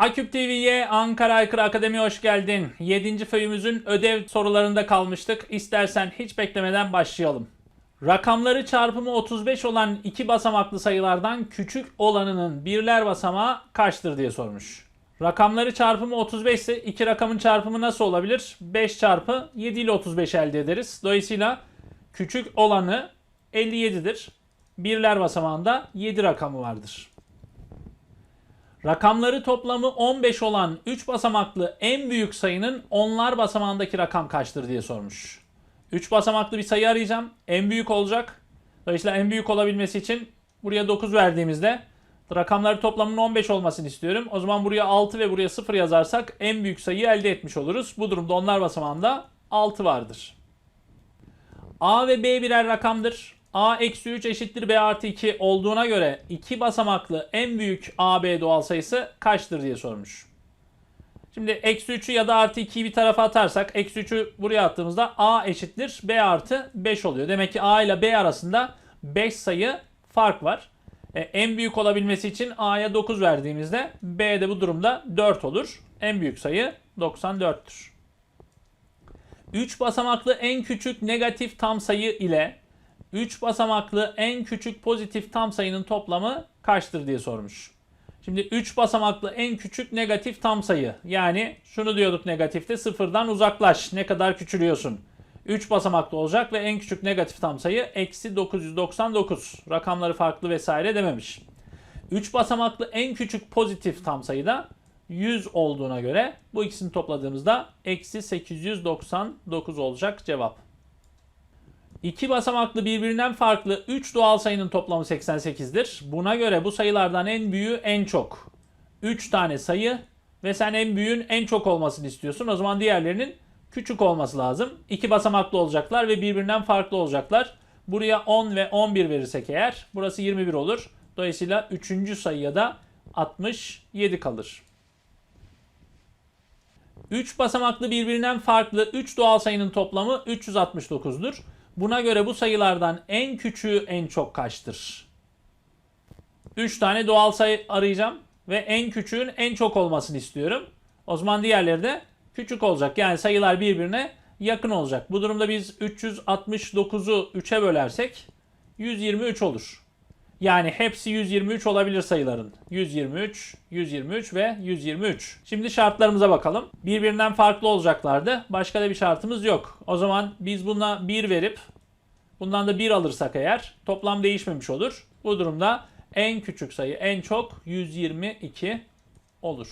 Aküp TV'ye Ankara Aykırı Akademi'ye hoş geldin. 7. föyümüzün ödev sorularında kalmıştık. İstersen hiç beklemeden başlayalım. Rakamları çarpımı 35 olan iki basamaklı sayılardan küçük olanının birler basamağı kaçtır diye sormuş. Rakamları çarpımı 35 ise iki rakamın çarpımı nasıl olabilir? 5 çarpı 7 ile 35 elde ederiz. Dolayısıyla küçük olanı 57'dir. Birler basamağında 7 rakamı vardır. Rakamları toplamı 15 olan 3 basamaklı en büyük sayının onlar basamağındaki rakam kaçtır diye sormuş. 3 basamaklı bir sayı arayacağım. En büyük olacak. Dolayısıyla en büyük olabilmesi için buraya 9 verdiğimizde rakamları toplamının 15 olmasını istiyorum. O zaman buraya 6 ve buraya 0 yazarsak en büyük sayıyı elde etmiş oluruz. Bu durumda onlar basamağında 6 vardır. A ve B birer rakamdır. A eksi 3 eşittir B artı 2 olduğuna göre iki basamaklı en büyük AB doğal sayısı kaçtır diye sormuş. Şimdi eksi 3'ü ya da artı 2'yi bir tarafa atarsak eksi 3'ü buraya attığımızda A eşittir B artı 5 oluyor. Demek ki A ile B arasında 5 sayı fark var. E, en büyük olabilmesi için A'ya 9 verdiğimizde B de bu durumda 4 olur. En büyük sayı 94'tür. 3 basamaklı en küçük negatif tam sayı ile 3 basamaklı en küçük pozitif tam sayının toplamı kaçtır diye sormuş. Şimdi 3 basamaklı en küçük negatif tam sayı. Yani şunu diyorduk negatifte sıfırdan uzaklaş. Ne kadar küçülüyorsun. 3 basamaklı olacak ve en küçük negatif tam sayı eksi 999. Rakamları farklı vesaire dememiş. 3 basamaklı en küçük pozitif tam sayı da 100 olduğuna göre bu ikisini topladığımızda eksi 899 olacak cevap. İki basamaklı birbirinden farklı 3 doğal sayının toplamı 88'dir. Buna göre bu sayılardan en büyüğü en çok. 3 tane sayı ve sen en büyüğün en çok olmasını istiyorsun. O zaman diğerlerinin küçük olması lazım. İki basamaklı olacaklar ve birbirinden farklı olacaklar. Buraya 10 ve 11 verirsek eğer burası 21 olur. Dolayısıyla 3. sayıya da 67 kalır. 3 basamaklı birbirinden farklı 3 doğal sayının toplamı 369'dur. Buna göre bu sayılardan en küçüğü en çok kaçtır? 3 tane doğal sayı arayacağım ve en küçüğün en çok olmasını istiyorum. O zaman diğerleri de küçük olacak. Yani sayılar birbirine yakın olacak. Bu durumda biz 369'u 3'e bölersek 123 olur. Yani hepsi 123 olabilir sayıların. 123, 123 ve 123. Şimdi şartlarımıza bakalım. Birbirinden farklı olacaklardı. Başka da bir şartımız yok. O zaman biz buna 1 verip bundan da 1 alırsak eğer toplam değişmemiş olur. Bu durumda en küçük sayı en çok 122 olur.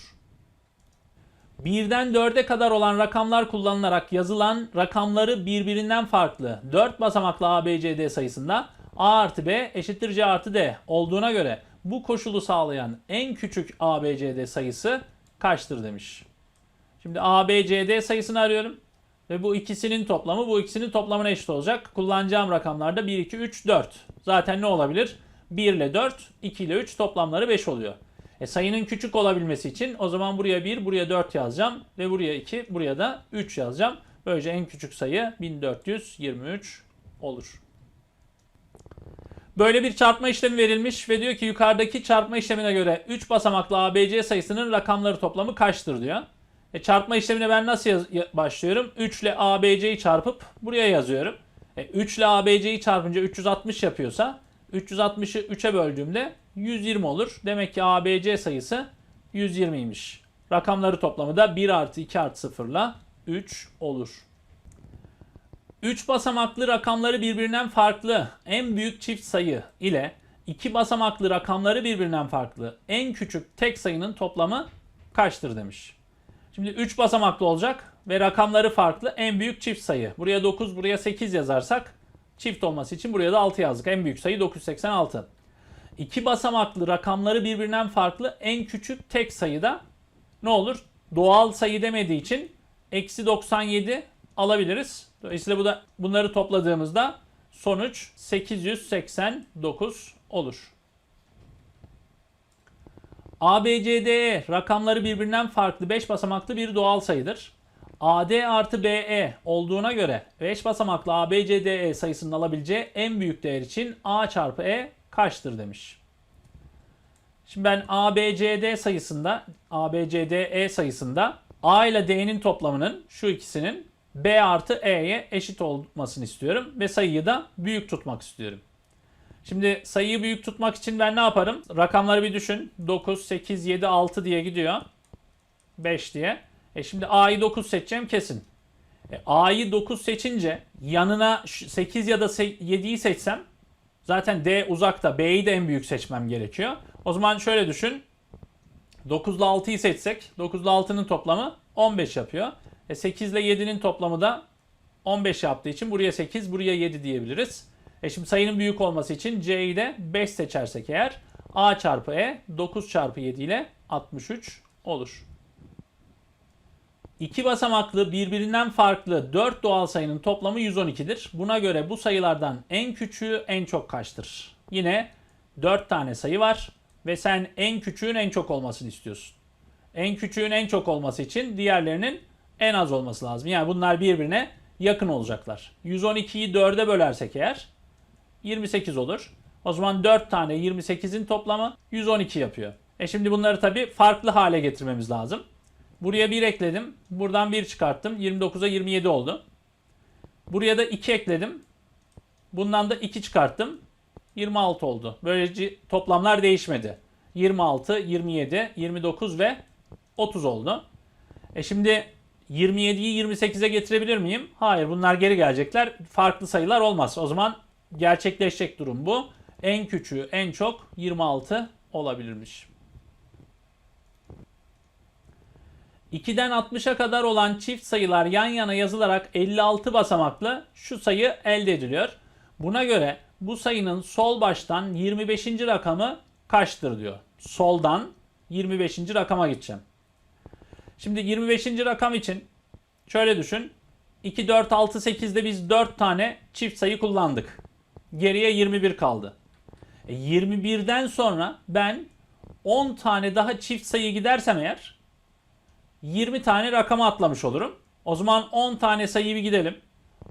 Birden 4'e kadar olan rakamlar kullanılarak yazılan rakamları birbirinden farklı 4 basamaklı ABCD sayısında A artı B eşittir C artı D olduğuna göre bu koşulu sağlayan en küçük ABCD sayısı kaçtır demiş. Şimdi ABCD sayısını arıyorum. Ve bu ikisinin toplamı bu ikisinin toplamına eşit olacak. Kullanacağım rakamlarda 1, 2, 3, 4. Zaten ne olabilir? 1 ile 4, 2 ile 3 toplamları 5 oluyor. E sayının küçük olabilmesi için o zaman buraya 1, buraya 4 yazacağım. Ve buraya 2, buraya da 3 yazacağım. Böylece en küçük sayı 1423 olur. Böyle bir çarpma işlemi verilmiş ve diyor ki yukarıdaki çarpma işlemine göre 3 basamaklı ABC sayısının rakamları toplamı kaçtır diyor. E çarpma işlemine ben nasıl yaz- ya- başlıyorum? 3 ile ABC'yi çarpıp buraya yazıyorum. E 3 ile ABC'yi çarpınca 360 yapıyorsa 360'ı 3'e böldüğümde 120 olur. Demek ki ABC sayısı 120'ymiş. Rakamları toplamı da 1 artı 2 artı 0 ile 3 olur. 3 basamaklı rakamları birbirinden farklı en büyük çift sayı ile 2 basamaklı rakamları birbirinden farklı en küçük tek sayının toplamı kaçtır demiş. Şimdi 3 basamaklı olacak ve rakamları farklı en büyük çift sayı. Buraya 9, buraya 8 yazarsak çift olması için buraya da 6 yazdık. En büyük sayı 986. 2 basamaklı rakamları birbirinden farklı en küçük tek sayıda ne olur? Doğal sayı demediği için eksi 97 alabiliriz. Dolayısıyla bu da bunları topladığımızda sonuç 889 olur. ABCDE rakamları birbirinden farklı 5 basamaklı bir doğal sayıdır. AD artı BE olduğuna göre 5 basamaklı ABCDE sayısının alabileceği en büyük değer için A çarpı E kaçtır demiş. Şimdi ben ABCD sayısında, ABCDE sayısında A ile D'nin toplamının şu ikisinin B artı E'ye eşit olmasını istiyorum. Ve sayıyı da büyük tutmak istiyorum. Şimdi sayıyı büyük tutmak için ben ne yaparım? Rakamları bir düşün. 9, 8, 7, 6 diye gidiyor. 5 diye. E şimdi A'yı 9 seçeceğim kesin. E, A'yı 9 seçince yanına 8 ya da 7'yi seçsem zaten D uzakta. B'yi de en büyük seçmem gerekiyor. O zaman şöyle düşün. 9 ile 6'yı seçsek 9 ile 6'nın toplamı 15 yapıyor. E 8 ile 7'nin toplamı da 15 yaptığı için buraya 8 buraya 7 diyebiliriz. E şimdi sayının büyük olması için C'yi de 5 seçersek eğer A çarpı E 9 çarpı 7 ile 63 olur. İki basamaklı birbirinden farklı 4 doğal sayının toplamı 112'dir. Buna göre bu sayılardan en küçüğü en çok kaçtır? Yine 4 tane sayı var ve sen en küçüğün en çok olmasını istiyorsun. En küçüğün en çok olması için diğerlerinin en az olması lazım. Yani bunlar birbirine yakın olacaklar. 112'yi 4'e bölersek eğer 28 olur. O zaman 4 tane 28'in toplamı 112 yapıyor. E şimdi bunları tabii farklı hale getirmemiz lazım. Buraya 1 ekledim. Buradan 1 çıkarttım. 29'a 27 oldu. Buraya da 2 ekledim. Bundan da 2 çıkarttım. 26 oldu. Böylece toplamlar değişmedi. 26, 27, 29 ve 30 oldu. E şimdi 27'yi 28'e getirebilir miyim? Hayır bunlar geri gelecekler. Farklı sayılar olmaz. O zaman gerçekleşecek durum bu. En küçüğü en çok 26 olabilirmiş. 2'den 60'a kadar olan çift sayılar yan yana yazılarak 56 basamaklı şu sayı elde ediliyor. Buna göre bu sayının sol baştan 25. rakamı kaçtır diyor. Soldan 25. rakama gideceğim. Şimdi 25. rakam için şöyle düşün. 2, 4, 6, 8'de biz 4 tane çift sayı kullandık. Geriye 21 kaldı. E 21'den sonra ben 10 tane daha çift sayı gidersem eğer 20 tane rakama atlamış olurum. O zaman 10 tane sayı bir gidelim.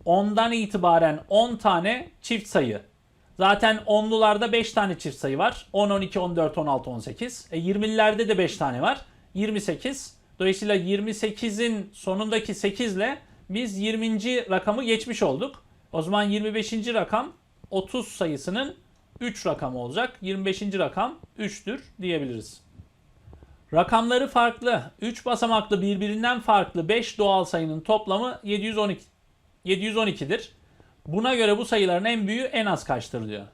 10'dan itibaren 10 tane çift sayı. Zaten 10'lularda 5 tane çift sayı var. 10, 12, 14, 16, 18. E 20'lerde de 5 tane var. 28. Dolayısıyla 28'in sonundaki 8 ile biz 20. rakamı geçmiş olduk. O zaman 25. rakam 30 sayısının 3 rakamı olacak. 25. rakam 3'tür diyebiliriz. Rakamları farklı, 3 basamaklı birbirinden farklı 5 doğal sayının toplamı 712 712'dir. Buna göre bu sayıların en büyüğü en az kaçtır diyor.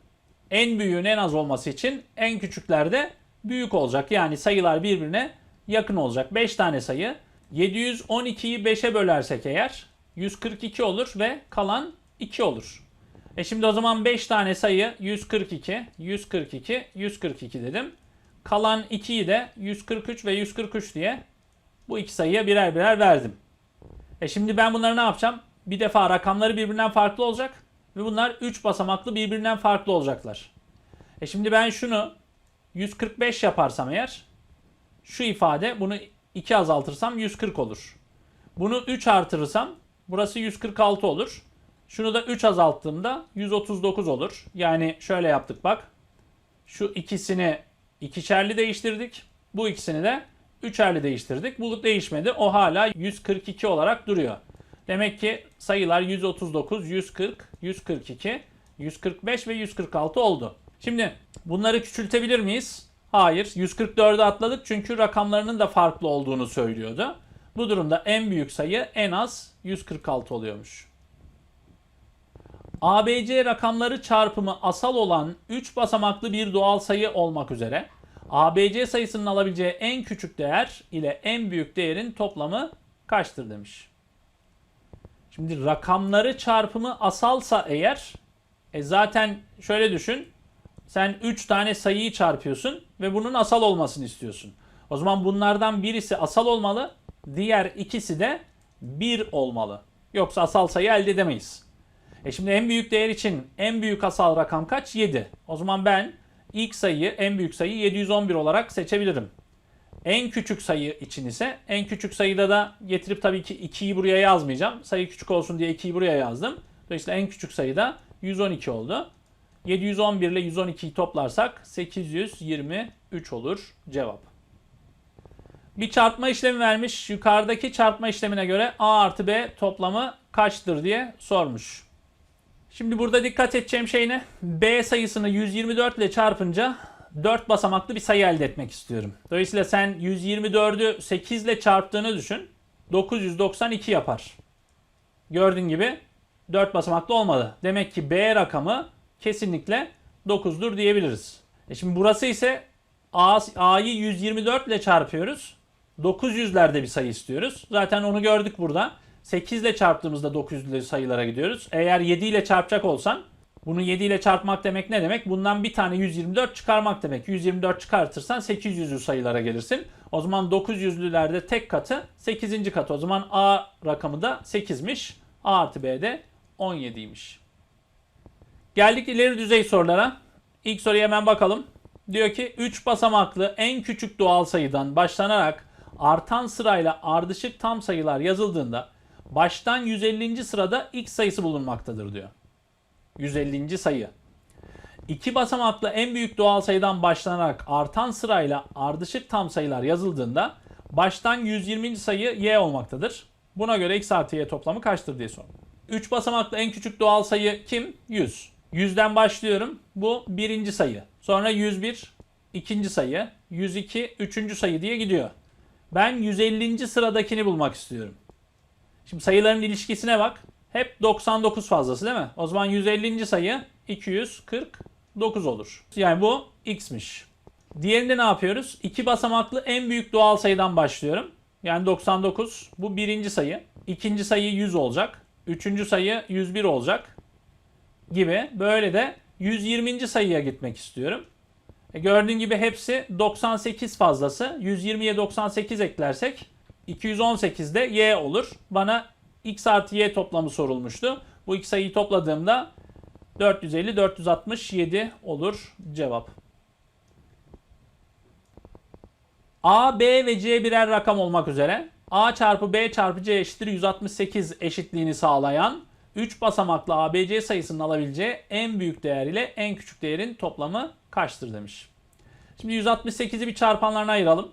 En büyüğün en az olması için en küçükler de büyük olacak. Yani sayılar birbirine yakın olacak. 5 tane sayı. 712'yi 5'e bölersek eğer 142 olur ve kalan 2 olur. E şimdi o zaman 5 tane sayı 142, 142, 142 dedim. Kalan 2'yi de 143 ve 143 diye bu iki sayıya birer birer verdim. E şimdi ben bunları ne yapacağım? Bir defa rakamları birbirinden farklı olacak ve bunlar 3 basamaklı birbirinden farklı olacaklar. E şimdi ben şunu 145 yaparsam eğer şu ifade bunu 2 azaltırsam 140 olur. Bunu 3 artırırsam burası 146 olur. Şunu da 3 azalttığımda 139 olur. Yani şöyle yaptık bak. Şu ikisini ikişerli değiştirdik. Bu ikisini de üçerli değiştirdik. Bu değişmedi. O hala 142 olarak duruyor. Demek ki sayılar 139, 140, 142, 145 ve 146 oldu. Şimdi bunları küçültebilir miyiz? Hayır. 144'ü atladık çünkü rakamlarının da farklı olduğunu söylüyordu. Bu durumda en büyük sayı en az 146 oluyormuş. ABC rakamları çarpımı asal olan 3 basamaklı bir doğal sayı olmak üzere ABC sayısının alabileceği en küçük değer ile en büyük değerin toplamı kaçtır demiş. Şimdi rakamları çarpımı asalsa eğer e zaten şöyle düşün. Sen 3 tane sayıyı çarpıyorsun ve bunun asal olmasını istiyorsun. O zaman bunlardan birisi asal olmalı, diğer ikisi de 1 olmalı. Yoksa asal sayı elde edemeyiz. E şimdi en büyük değer için en büyük asal rakam kaç? 7. O zaman ben ilk sayıyı, en büyük sayıyı 711 olarak seçebilirim. En küçük sayı için ise en küçük sayıda da getirip tabii ki 2'yi buraya yazmayacağım. Sayı küçük olsun diye 2'yi buraya yazdım. Dolayısıyla en küçük sayıda 112 oldu. 711 ile 112'yi toplarsak 823 3 olur cevap. Bir çarpma işlemi vermiş. Yukarıdaki çarpma işlemine göre A artı B toplamı kaçtır diye sormuş. Şimdi burada dikkat edeceğim şey ne? B sayısını 124 ile çarpınca 4 basamaklı bir sayı elde etmek istiyorum. Dolayısıyla sen 124'ü 8 ile çarptığını düşün. 992 yapar. Gördüğün gibi 4 basamaklı olmadı. Demek ki B rakamı kesinlikle 9'dur diyebiliriz. E şimdi burası ise A, A'yı 124 ile çarpıyoruz. 900'lerde bir sayı istiyoruz. Zaten onu gördük burada. 8 ile çarptığımızda 900'lü sayılara gidiyoruz. Eğer 7 ile çarpacak olsan bunu 7 ile çarpmak demek ne demek? Bundan bir tane 124 çıkarmak demek. 124 çıkartırsan 800'lü sayılara gelirsin. O zaman 900'lülerde tek katı 8. katı. O zaman A rakamı da 8'miş. A artı B de 17'ymiş. Geldik ileri düzey sorulara. İlk soruya hemen bakalım. Diyor ki 3 basamaklı en küçük doğal sayıdan başlanarak artan sırayla ardışık tam sayılar yazıldığında baştan 150. sırada x sayısı bulunmaktadır diyor. 150. sayı. İki basamaklı en büyük doğal sayıdan başlanarak artan sırayla ardışık tam sayılar yazıldığında baştan 120. sayı y olmaktadır. Buna göre x artı y toplamı kaçtır diye sor. 3 basamaklı en küçük doğal sayı kim? 100. 100'den başlıyorum. Bu birinci sayı. Sonra 101 ikinci sayı. 102 üçüncü sayı diye gidiyor. Ben 150. sıradakini bulmak istiyorum. Şimdi sayıların ilişkisine bak. Hep 99 fazlası değil mi? O zaman 150. sayı 249 olur. Yani bu x'miş. Diğerinde ne yapıyoruz? İki basamaklı en büyük doğal sayıdan başlıyorum. Yani 99. Bu birinci sayı. İkinci sayı 100 olacak. Üçüncü sayı 101 olacak. Gibi. Böyle de 120. sayıya gitmek istiyorum. E gördüğün gibi hepsi 98 fazlası. 120'ye 98 eklersek 218 de y olur. Bana x artı y toplamı sorulmuştu. Bu iki sayıyı topladığımda 450, 467 olur cevap. A, B ve C birer rakam olmak üzere A çarpı B çarpı C eşittir 168 eşitliğini sağlayan 3 basamaklı ABC sayısının alabileceği en büyük değer ile en küçük değerin toplamı kaçtır demiş. Şimdi 168'i bir çarpanlarına ayıralım.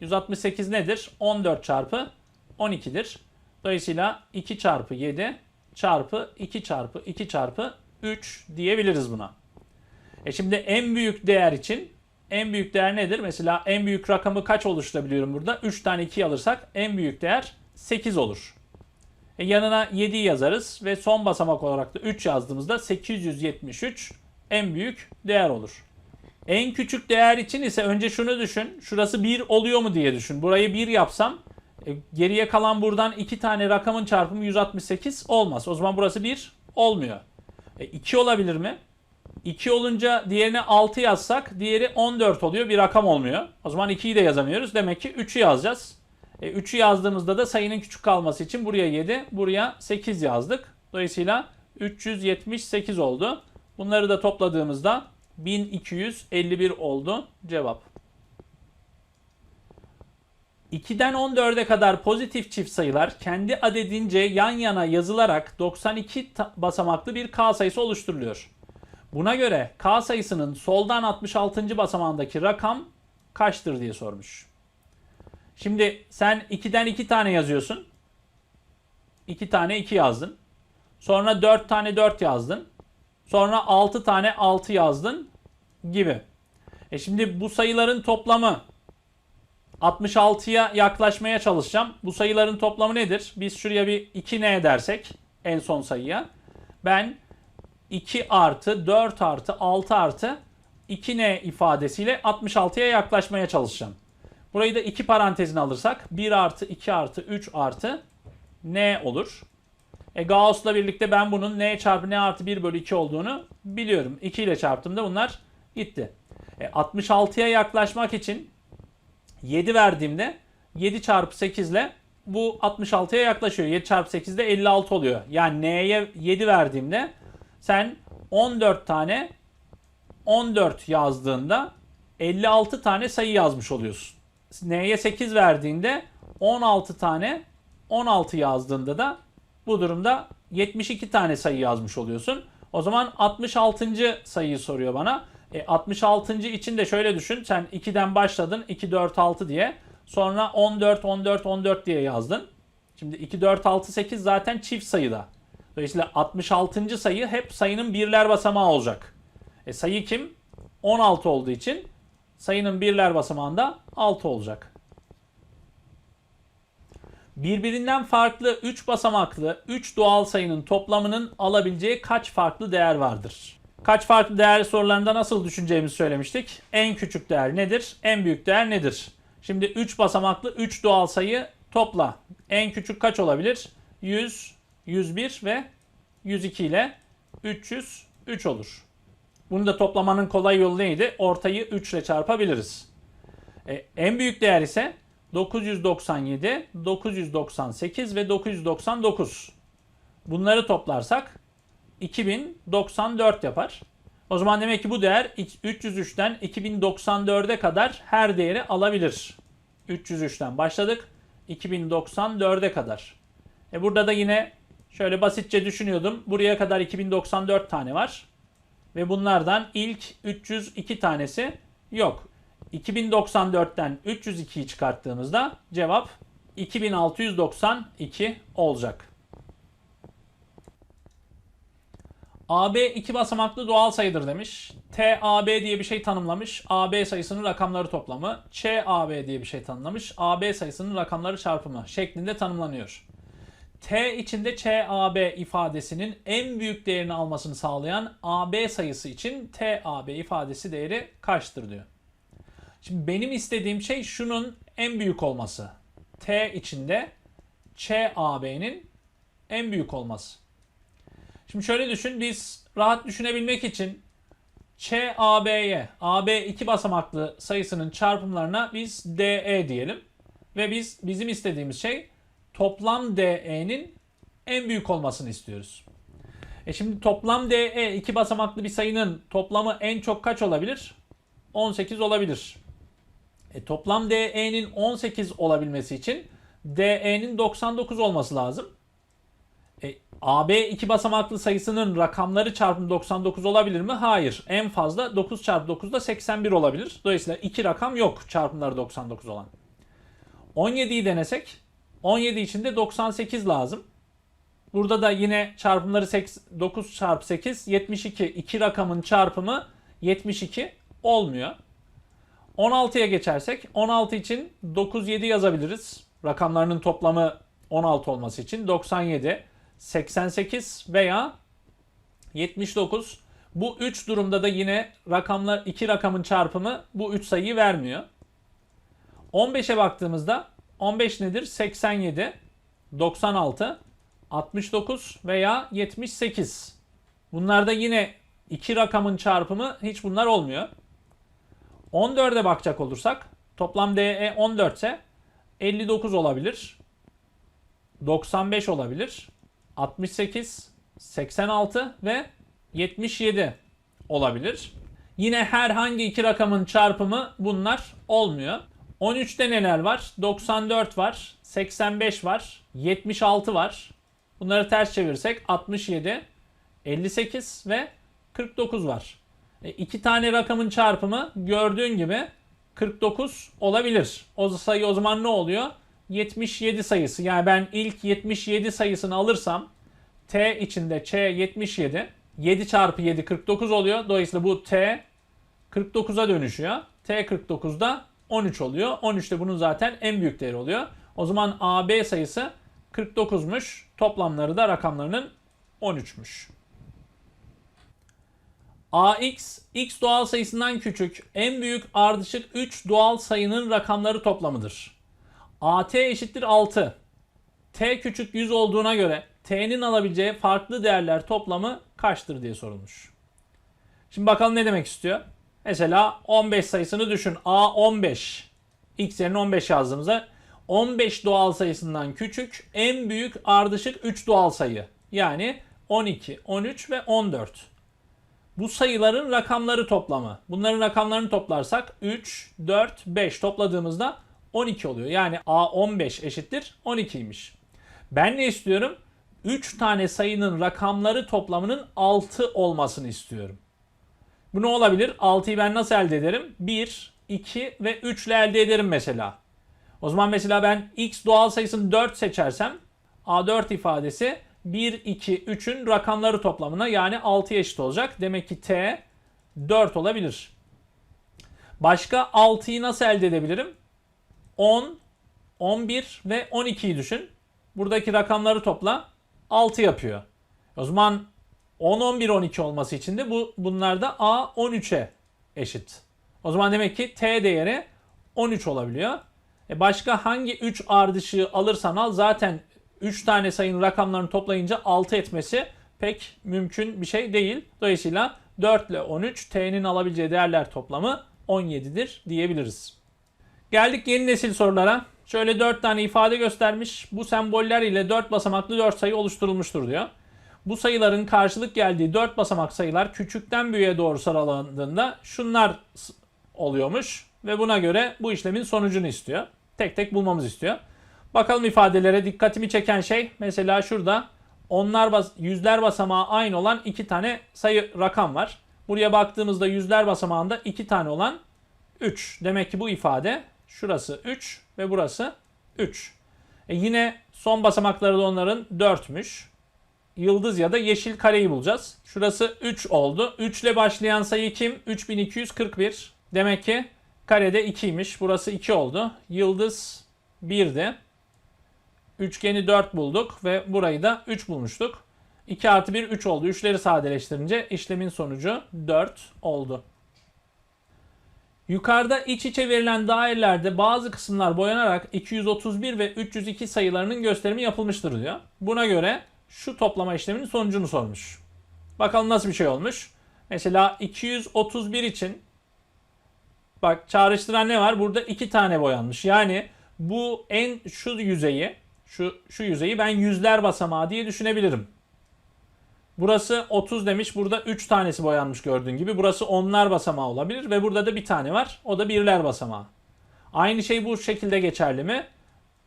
168 nedir? 14 çarpı 12'dir. Dolayısıyla 2 çarpı 7 çarpı 2 çarpı 2 çarpı 3 diyebiliriz buna. E şimdi en büyük değer için en büyük değer nedir? Mesela en büyük rakamı kaç oluşturabiliyorum burada? 3 tane 2 alırsak en büyük değer 8 olur. E yanına 7 yazarız ve son basamak olarak da 3 yazdığımızda 873 en büyük değer olur. En küçük değer için ise önce şunu düşün. Şurası 1 oluyor mu diye düşün. Burayı 1 yapsam e, geriye kalan buradan 2 tane rakamın çarpımı 168 olmaz. O zaman burası 1 olmuyor. E, 2 olabilir mi? 2 olunca diğerine 6 yazsak diğeri 14 oluyor. Bir rakam olmuyor. O zaman 2'yi de yazamıyoruz. Demek ki 3'ü yazacağız. E, 3'ü yazdığımızda da sayının küçük kalması için buraya 7, buraya 8 yazdık. Dolayısıyla 378 oldu. Bunları da topladığımızda 1251 oldu cevap. 2'den 14'e kadar pozitif çift sayılar kendi adedince yan yana yazılarak 92 basamaklı bir k sayısı oluşturuluyor. Buna göre k sayısının soldan 66. basamağındaki rakam kaçtır diye sormuş. Şimdi sen 2'den 2 tane yazıyorsun. 2 tane 2 yazdın. Sonra 4 tane 4 yazdın. Sonra 6 tane 6 yazdın gibi. E şimdi bu sayıların toplamı 66'ya yaklaşmaya çalışacağım. Bu sayıların toplamı nedir? Biz şuraya bir 2 ne dersek en son sayıya. Ben 2 artı 4 artı 6 artı 2 ne ifadesiyle 66'ya yaklaşmaya çalışacağım. Burayı da 2 parantezine alırsak 1 artı 2 artı 3 artı n olur. E Gauss'la birlikte ben bunun n çarpı n artı 1 bölü 2 olduğunu biliyorum. 2 ile çarptığımda bunlar gitti. E 66'ya yaklaşmak için 7 verdiğimde 7 çarpı 8 ile bu 66'ya yaklaşıyor. 7 çarpı 8 de 56 oluyor. Yani n'ye 7 verdiğimde sen 14 tane 14 yazdığında 56 tane sayı yazmış oluyorsun. N'ye 8 verdiğinde 16 tane 16 yazdığında da bu durumda 72 tane sayı yazmış oluyorsun. O zaman 66. sayıyı soruyor bana. E, 66. için de şöyle düşün. Sen 2'den başladın. 2, 4, 6 diye. Sonra 14, 14, 14 diye yazdın. Şimdi 2, 4, 6, 8 zaten çift sayıda. Dolayısıyla 66. sayı hep sayının birler basamağı olacak. E, sayı kim? 16 olduğu için sayının birler basamağında 6 olacak. Birbirinden farklı 3 basamaklı 3 doğal sayının toplamının alabileceği kaç farklı değer vardır? Kaç farklı değer sorularında nasıl düşüneceğimizi söylemiştik. En küçük değer nedir? En büyük değer nedir? Şimdi 3 basamaklı 3 doğal sayı topla. En küçük kaç olabilir? 100, 101 ve 102 ile 303 olur. Bunu da toplamanın kolay yolu neydi? Ortayı 3 ile çarpabiliriz. E, en büyük değer ise 997, 998 ve 999. Bunları toplarsak 2094 yapar. O zaman demek ki bu değer 303'ten 2094'e kadar her değeri alabilir. 303'ten başladık. 2094'e kadar. E burada da yine şöyle basitçe düşünüyordum. Buraya kadar 2094 tane var. Ve bunlardan ilk 302 tanesi yok. 2094'ten 302'yi çıkarttığımızda cevap 2692 olacak. AB iki basamaklı doğal sayıdır demiş. TAB diye bir şey tanımlamış. AB sayısının rakamları toplamı. ÇAB diye bir şey tanımlamış. AB sayısının rakamları çarpımı şeklinde tanımlanıyor. T içinde ÇAB ifadesinin en büyük değerini almasını sağlayan AB sayısı için TAB ifadesi değeri kaçtır diyor. Şimdi benim istediğim şey şunun en büyük olması. T içinde ÇAB'nin en büyük olması. Şimdi şöyle düşün biz rahat düşünebilmek için ÇAB'ye AB iki basamaklı sayısının çarpımlarına biz DE diyelim. Ve biz bizim istediğimiz şey toplam DE'nin en büyük olmasını istiyoruz. E şimdi toplam DE iki basamaklı bir sayının toplamı en çok kaç olabilir? 18 olabilir. E, toplam DE'nin 18 olabilmesi için DE'nin 99 olması lazım. E, AB iki basamaklı sayısının rakamları çarpımı 99 olabilir mi? Hayır. En fazla 9 çarpı 9 da 81 olabilir. Dolayısıyla iki rakam yok çarpımları 99 olan. 17'yi denesek 17 için de 98 lazım. Burada da yine çarpımları 9 çarpı 8 72. İki rakamın çarpımı 72 olmuyor. 16'ya geçersek 16 için 97 yazabiliriz. Rakamlarının toplamı 16 olması için 97, 88 veya 79. Bu 3 durumda da yine rakamlar iki rakamın çarpımı bu 3 sayıyı vermiyor. 15'e baktığımızda 15 nedir? 87, 96, 69 veya 78. Bunlarda yine iki rakamın çarpımı hiç bunlar olmuyor. 14'e bakacak olursak toplam DE 14 ise 59 olabilir. 95 olabilir. 68, 86 ve 77 olabilir. Yine herhangi iki rakamın çarpımı bunlar olmuyor. 13'te neler var? 94 var, 85 var, 76 var. Bunları ters çevirsek 67, 58 ve 49 var. E, iki tane rakamın çarpımı gördüğün gibi 49 olabilir. O sayı o zaman ne oluyor? 77 sayısı. Yani ben ilk 77 sayısını alırsam T içinde Ç 77. 7 çarpı 7 49 oluyor. Dolayısıyla bu T 49'a dönüşüyor. T 49'da 13 oluyor. 13 de bunun zaten en büyük değeri oluyor. O zaman AB sayısı 49'muş. Toplamları da rakamlarının 13'müş. AX, x doğal sayısından küçük, en büyük ardışık 3 doğal sayının rakamları toplamıdır. AT eşittir 6. T küçük 100 olduğuna göre T'nin alabileceği farklı değerler toplamı kaçtır diye sorulmuş. Şimdi bakalım ne demek istiyor. Mesela 15 sayısını düşün. A 15. X yerine 15 yazdığımızda 15 doğal sayısından küçük en büyük ardışık 3 doğal sayı. Yani 12, 13 ve 14. Bu sayıların rakamları toplamı. Bunların rakamlarını toplarsak 3, 4, 5 topladığımızda 12 oluyor. Yani A15 eşittir 12'ymiş. Ben ne istiyorum? 3 tane sayının rakamları toplamının 6 olmasını istiyorum. Bu ne olabilir? 6'yı ben nasıl elde ederim? 1, 2 ve 3 ile elde ederim mesela. O zaman mesela ben x doğal sayısını 4 seçersem A4 ifadesi 1, 2, 3'ün rakamları toplamına yani 6'ya eşit olacak. Demek ki t 4 olabilir. Başka 6'yı nasıl elde edebilirim? 10, 11 ve 12'yi düşün. Buradaki rakamları topla 6 yapıyor. O zaman 10, 11, 12 olması için de bu bunlar da A 13'e eşit. O zaman demek ki T değeri 13 olabiliyor. E başka hangi 3 ardışığı alırsan al zaten 3 tane sayının rakamlarını toplayınca 6 etmesi pek mümkün bir şey değil. Dolayısıyla 4 ile 13 T'nin alabileceği değerler toplamı 17'dir diyebiliriz. Geldik yeni nesil sorulara. Şöyle 4 tane ifade göstermiş. Bu semboller ile 4 basamaklı 4 sayı oluşturulmuştur diyor. Bu sayıların karşılık geldiği 4 basamak sayılar küçükten büyüğe doğru sıralandığında şunlar oluyormuş ve buna göre bu işlemin sonucunu istiyor. Tek tek bulmamızı istiyor. Bakalım ifadelere dikkatimi çeken şey mesela şurada onlar bas yüzler basamağı aynı olan iki tane sayı rakam var. Buraya baktığımızda yüzler basamağında iki tane olan 3. Demek ki bu ifade şurası 3 ve burası 3. E yine son basamakları da onların 4'müş. Yıldız ya da yeşil kareyi bulacağız. Şurası 3 oldu. 3 ile başlayan sayı kim? 3241. Demek ki karede 2'ymiş. Burası 2 oldu. Yıldız 1'di. Üçgeni 4 bulduk ve burayı da 3 bulmuştuk. 2 artı 1 3 oldu. 3'leri sadeleştirince işlemin sonucu 4 oldu. Yukarıda iç içe verilen dairelerde bazı kısımlar boyanarak 231 ve 302 sayılarının gösterimi yapılmıştır diyor. Buna göre şu toplama işleminin sonucunu sormuş. Bakalım nasıl bir şey olmuş. Mesela 231 için bak çağrıştıran ne var? Burada iki tane boyanmış. Yani bu en şu yüzeyi şu şu yüzeyi ben yüzler basamağı diye düşünebilirim. Burası 30 demiş. Burada 3 tanesi boyanmış gördüğün gibi. Burası onlar basamağı olabilir ve burada da bir tane var. O da birler basamağı. Aynı şey bu şekilde geçerli mi?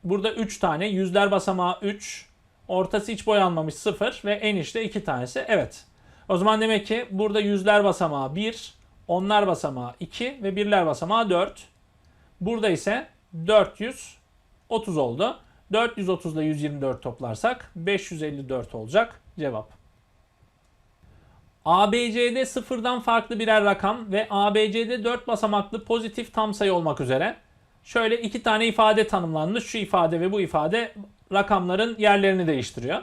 Burada 3 tane. Yüzler basamağı 3. Ortası hiç boyanmamış 0 ve en içte 2 tanesi. Evet. O zaman demek ki burada yüzler basamağı 1, onlar basamağı 2 ve birler basamağı 4. Burada ise 430 oldu. 430 ile 124 toplarsak 554 olacak cevap. ABC'de sıfırdan farklı birer rakam ve ABC'de 4 basamaklı pozitif tam sayı olmak üzere şöyle iki tane ifade tanımlanmış. Şu ifade ve bu ifade rakamların yerlerini değiştiriyor.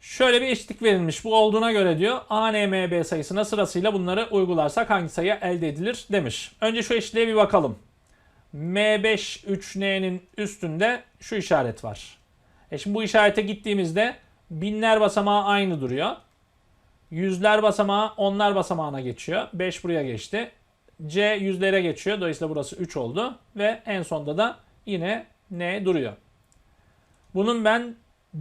Şöyle bir eşitlik verilmiş. Bu olduğuna göre diyor A, N, M, B sayısına sırasıyla bunları uygularsak hangi sayı elde edilir demiş. Önce şu eşitliğe bir bakalım. M5 3N'nin üstünde şu işaret var. E şimdi bu işarete gittiğimizde binler basamağı aynı duruyor. Yüzler basamağı onlar basamağına geçiyor. 5 buraya geçti. C yüzlere geçiyor. Dolayısıyla burası 3 oldu. Ve en sonda da yine N duruyor. Bunun ben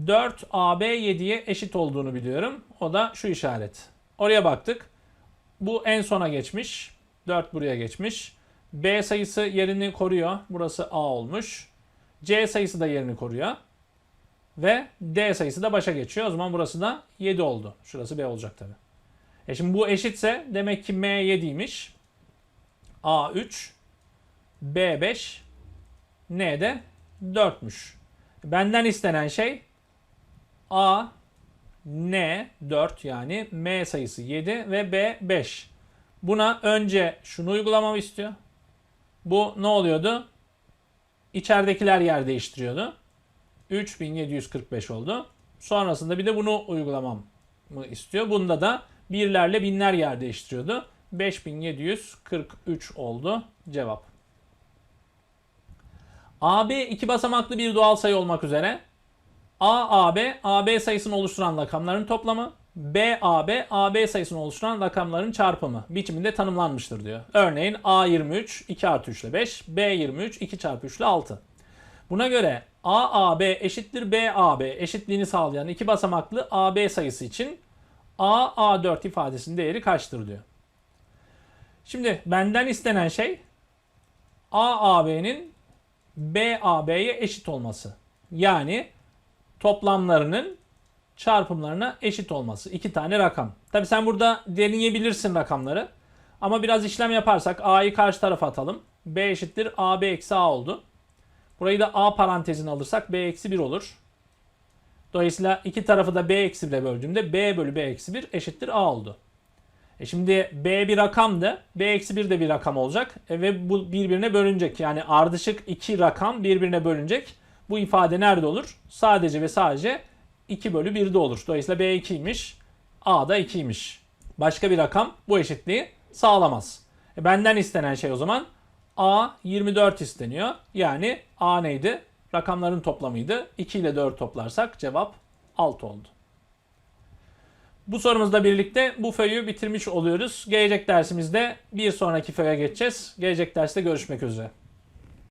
4AB7'ye eşit olduğunu biliyorum. O da şu işaret. Oraya baktık. Bu en sona geçmiş. 4 buraya geçmiş. B sayısı yerini koruyor. Burası A olmuş. C sayısı da yerini koruyor. Ve D sayısı da başa geçiyor. O zaman burası da 7 oldu. Şurası B olacak tabi. E şimdi bu eşitse demek ki M 7'ymiş. A 3. B 5. N de 4'müş. Benden istenen şey A N 4 yani M sayısı 7 ve B 5. Buna önce şunu uygulamamı istiyor. Bu ne oluyordu? İçeridekiler yer değiştiriyordu. 3745 oldu. Sonrasında bir de bunu uygulamam mı istiyor. Bunda da birlerle binler yer değiştiriyordu. 5743 oldu cevap. AB iki basamaklı bir doğal sayı olmak üzere A, AB, sayısını oluşturan rakamların toplamı, B, AB, sayısını oluşturan rakamların çarpımı biçiminde tanımlanmıştır diyor. Örneğin A23 2 artı 3 ile 5, B23 2 çarpı 3 ile 6. Buna göre AAB eşittir BAB eşitliğini sağlayan iki basamaklı AB sayısı için A, A4 ifadesinin değeri kaçtır diyor. Şimdi benden istenen şey AAB'nin BAB'ye eşit olması. Yani toplamlarının çarpımlarına eşit olması. İki tane rakam. Tabi sen burada deneyebilirsin rakamları. Ama biraz işlem yaparsak a'yı karşı tarafa atalım. b eşittir ab eksi a oldu. Burayı da a parantezine alırsak b eksi 1 olur. Dolayısıyla iki tarafı da b eksi 1'e böldüğümde b bölü b eksi 1 eşittir a oldu. E şimdi b bir rakamdı. b eksi 1 de bir rakam olacak. E ve bu birbirine bölünecek. Yani ardışık iki rakam birbirine bölünecek. Bu ifade nerede olur? Sadece ve sadece 2 bölü 1'de olur. Dolayısıyla b 2'ymiş. a da 2'ymiş. Başka bir rakam bu eşitliği sağlamaz. E benden istenen şey o zaman a 24 isteniyor. Yani a neydi? Rakamların toplamıydı. 2 ile 4 toplarsak cevap 6 oldu. Bu sorumuzla birlikte bu föyü bitirmiş oluyoruz. Gelecek dersimizde bir sonraki föye geçeceğiz. Gelecek derste görüşmek üzere.